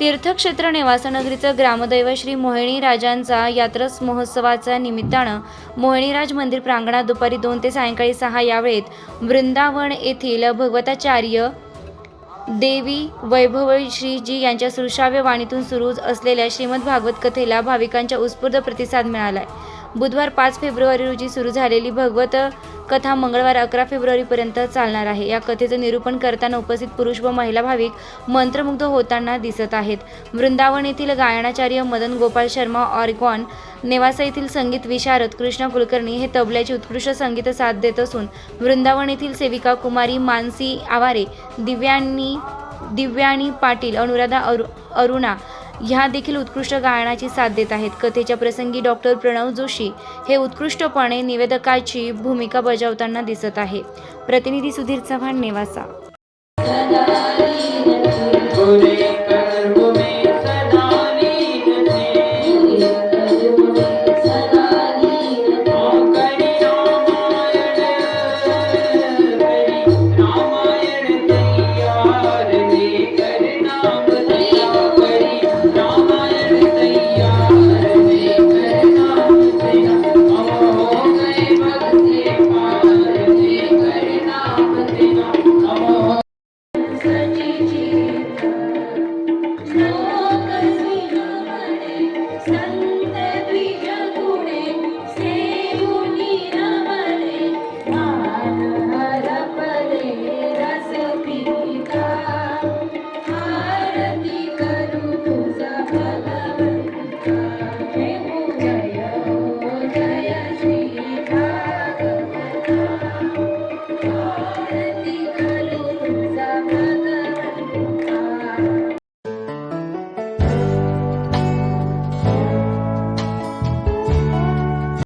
तीर्थक्षेत्र निवासनगरीचं ग्रामदैव श्री मोहिनी राजांचा यात्रस महोत्सवाच्या निमित्तानं मोहिनीराज मंदिर प्रांगणात दुपारी दोन ते सायंकाळी सहा या वेळेत वृंदावन येथील भगवताचार्य देवी वैभव श्रीजी यांच्या सुश्राव्य वाणीतून सुरू असलेल्या श्रीमद भागवत कथेला भाविकांच्या उत्स्फूर्त प्रतिसाद मिळालाय. बुधवार पाच फेब्रुवारी रोजी सुरू झालेली भगवत कथा मंगळवार अकरा फेब्रुवारीपर्यंत चालणार आहे. या कथेचं निरूपण करताना उपस्थित पुरुष व महिला भाविक मंत्रमुग्ध होताना दिसत आहेत. वृंदावन येथील गायनाचार्य मदन गोपाल शर्मा ऑरिकॉन नेवासा येथील संगीत विशारद कृष्णा कुलकर्णी हे तबल्याचे उत्कृष्ट संगीत साथ देत असून वृंदावन येथील सेविका कुमारी मानसी आवारे दिव्यांनी दिव्यानी पाटील अनुराधा अरु अरुणा ह्या देखील उत्कृष्ट गायनाची साथ देत आहेत. कथेच्या प्रसंगी डॉक्टर प्रणव जोशी हे उत्कृष्टपणे निवेदकाची भूमिका बजावताना दिसत आहे. प्रतिनिधी सुधीर चव्हाण नेवासा.